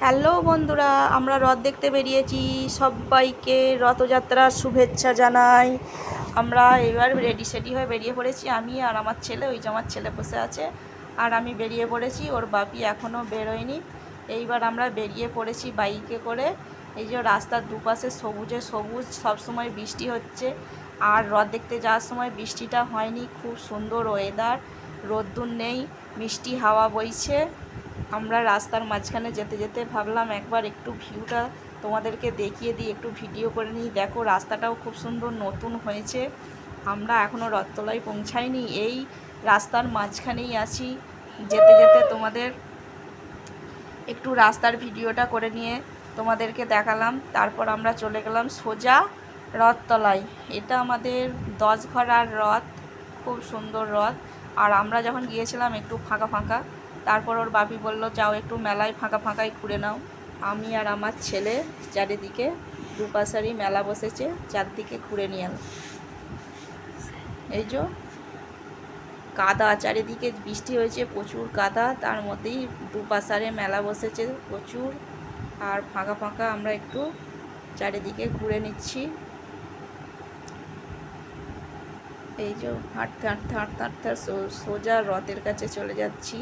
Hello বন্ধুরা, আমরা রথ দেখতে বেরিয়েছি। সবাইকে রথযাত্রার শুভেচ্ছা জানাই। আমরা এবার রেডি সেডি হয়ে বেরিয়ে পড়েছি আমি আর আমার ছেলে, ওই যে আমার ছেলে বসে আছে। আর আমি বেরিয়ে পড়েছি, ওর বাপি এখনও বেরোয়নি। এইবার আমরা বেরিয়ে পড়েছি বাইকে করে। এই যে রাস্তার দুপাশে সবুজে সবুজ, সবসময় বৃষ্টি হচ্ছে। আর রথ দেখতে যাওয়ার সময় বৃষ্টিটা হয়নি, খুব সুন্দর ওয়েদার রোদ্দুর নেই, মিষ্টি হাওয়া বইছে। আমরা রাস্তার মাঝখানে যেতে যেতে ভাবলাম একবার একটু ভিউটা তোমাদেরকে দেখিয়ে দিই, একটু ভিডিও করে নিই। দেখো, রাস্তাটাও খুব সুন্দর নতুন হয়েছে। আমরা এখনও রথতলায় পৌঁছাইনি। এই রাস্তার মাঝখানেই আছি। যেতে যেতে তোমাদের একটু রাস্তার ভিডিওটা করে নিয়ে তোমাদেরকে দেখালাম। তারপর আমরা চলে গেলাম সোজা রথতলায়। এটা আমাদের দশ ঘরার রথ, খুব সুন্দর রথ। আর আমরা যখন গিয়েছিলাম একটু ফাঁকা ফাঁকা তারপর ওর বাপি বলল, যাও একটু মেলায় ফাঁকা ফাঁকাই ঘুরে নাও। আমি আর আমার ছেলে চারিদিকে দুপাশারই মেলা বসেছে, চারদিকে ঘুরে নিয়ে এলাম। এই যে কাদা, চারিদিকে বৃষ্টি হয়েছে, প্রচুর কাদা, তার মধ্যেই দুপাশারে মেলা বসেছে প্রচুর। আর ফাঁকা ফাঁকা আমরা একটু চারিদিকে ঘুরে নিচ্ছি। এই যে হাঁটতে হাঁটতে হাঁটতে হাঁটতে সোজা রথের কাছে চলে যাচ্ছি।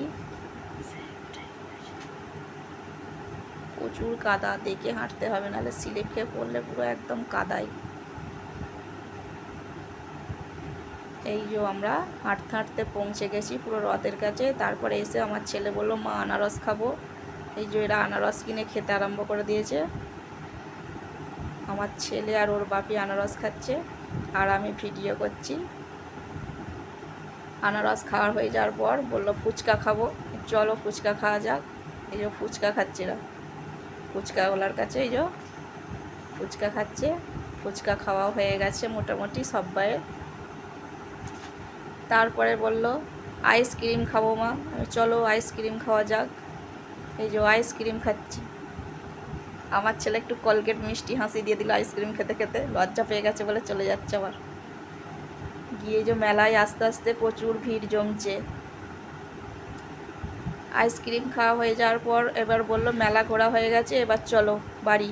প্রচুর কাদা, দেখে হাঁটতে হবে, নাহলে স্লিপ খেয়ে পড়লে পুরো একদম কাদাই এই যে আমরা হাঁটতে হাঁটতে পৌঁছে গেছি পুরো রথের কাছে, তারপরে এসে আমার ছেলে বলল, মা, আনারস খাব। এই যে এরা আনারস কিনে খেতে আরম্ভ করে দিয়েছে। আমার ছেলে আর ওর বাপি আনারস খাচ্ছে, আর আমি ভিডিও করছি। আনারস খাওয়ার হয়ে যাওয়ার পর বলল, ফুচকা খাব। চলো ফুচকা খাওয়া যাক। এই যে ফুচকা খাচ্ছিলাম। ফুচকাওয়ালার কাছে এই যে ফুচকা খাচ্ছে। ফুচকা খাওয়া হয়ে গেছে মোটামুটি সবাই তারপরে বলল, আইসক্রিম খাব মা। চলো আইসক্রিম খাওয়া যাক। এই যে আইসক্রিম খাচ্ছি। আমার ছেলে একটু কলগেট মিষ্টি হাসি দিয়ে দিল আইসক্রিম খেতে খেতে। লজ্জা পেয়ে গেছে বলে চলে যাচ্ছে আবার। গিয়ে যে মেলায় আস্তে আস্তে প্রচুর ভিড় জমছে। আইসক্রিম খাওয়া হয়ে যাওয়ার পর এবার বলল, মেলা ঘোরা হয়ে গেছে, এবার চলো বাড়ি।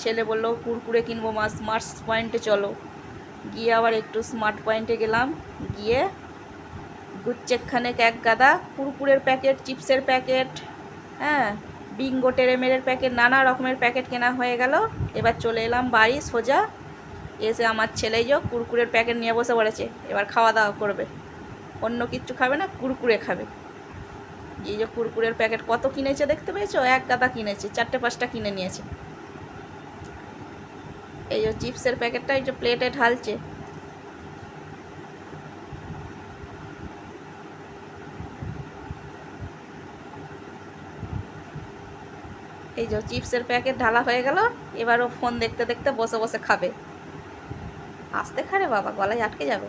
ছেলে বলল, কুরকুরে কিনবো মা স্মার্ট পয়েন্টে চলো। গিয়ে আবার একটু স্মার্ট পয়েন্টে গেলাম, গিয়ে গুচ্ছেখানেক এক গাদা কুরকুরের প্যাকেট, চিপসের প্যাকেট হ্যাঁ বিঙ্গো টেরেমেরের প্যাকেট, নানা রকমের প্যাকেট কেনা হয়ে গেল। এবার চলে এলাম বাড়ি সোজা এসে আমার ছেলেই যোগ কুরকুরের প্যাকেট নিয়ে বসে পড়েছে। এবার খাওয়া দাওয়া করবে। অন্য কিচ্ছু খাবে না, কুরকুরে খাবে। এই যে কুরকুরের প্যাকেট কত কিনেছে দেখতে পেয়েছ? এক গাদা কিনেছে, চারটে পাঁচটা কিনে নিয়েছে। এই যে চিপসের প্যাকেটটা, এই যে প্লেটে ঢালছে। এই যে চিপসের প্যাকেট ঢালা হয়ে গেল, এবার ও ফোন দেখতে দেখতে বসে বসে খাবে। আসতে খারে বাবা, গলায় আটকে যাবে।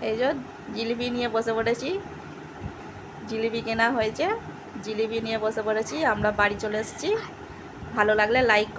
এই যে জিলিপি নিয়ে বসে পড়েছি। জিলিপি কেনা হয়েছে। জিলিপি নিয়ে বসে পড়েছি। আমরা বাড়ি চলে এসেছি। ভালো লাগলে লাইক